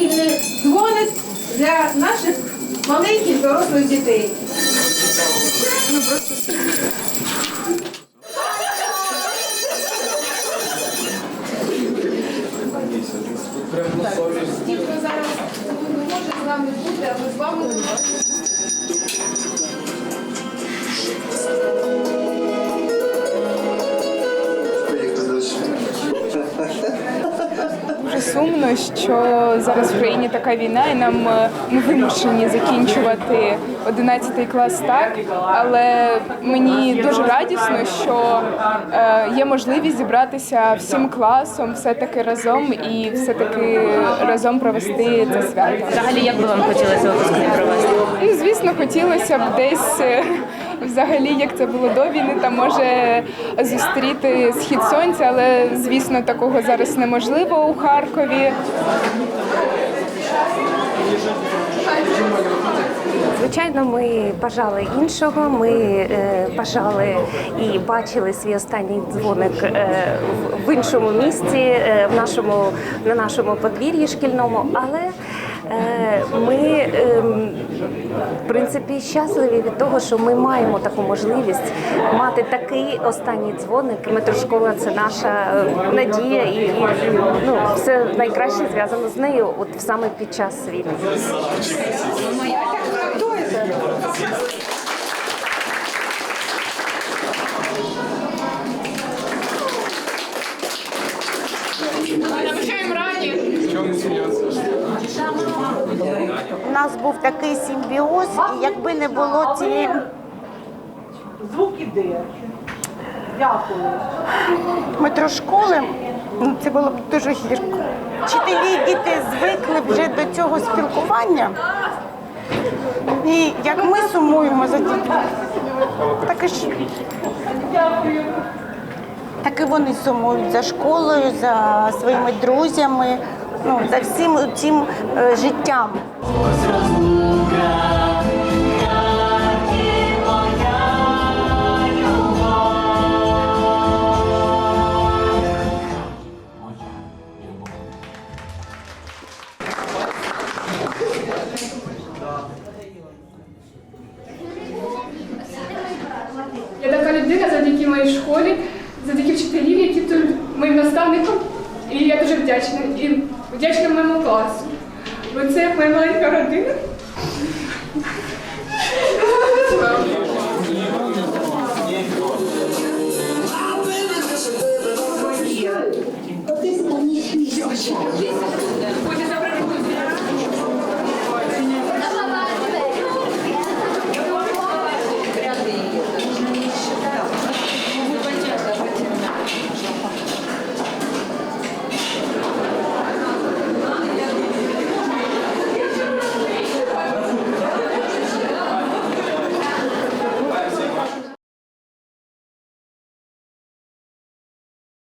шкільний дзвоник для наших маленьких дорослих дітей. Ті, хто зараз не може з нами бути, а ми з вами. Сумно, що зараз в країні така війна, і нам е, ми вимушені закінчувати 11 клас так. Але мені дуже радісно, що е, є можливість зібратися всім класом, все таки разом і все таки разом провести це свято. Взагалі, як би вам хотілося випускний провести? Ну, звісно, хотілося б десь е, взагалі, як це було до війни, там може зустріти схід сонця, але звісно, такого зараз неможливо у Харкові. Звичайно, ми бажали іншого. Ми е, бажали і бачили свій останній дзвоник е, в- іншому місці, е, в нашому на нашому подвір'ї шкільному. Але е, ми ем, в принципі щасливі від того, що ми маємо таку можливість мати такий останній дзвоник. Метрошкола це наша е, надія, і, ну все найкраще зв'язано з нею, от саме під час війни. У нас був такий симбіоз, і якби не було цієї Звук іде. Дякую. метрошколи, ну, це було б дуже гірко. Вчителі і діти звикли вже до цього спілкування. І як ми сумуємо за дітьми, так і ж так вони сумують за школою, за своїми друзями, ну, за всім цим е, життям. Я така людина завдяки моїй школі, завдяки вчителів, які тут моїм наставником, І я дуже вдячна. І вдячна моєму класу. Бо це моя маленька родина.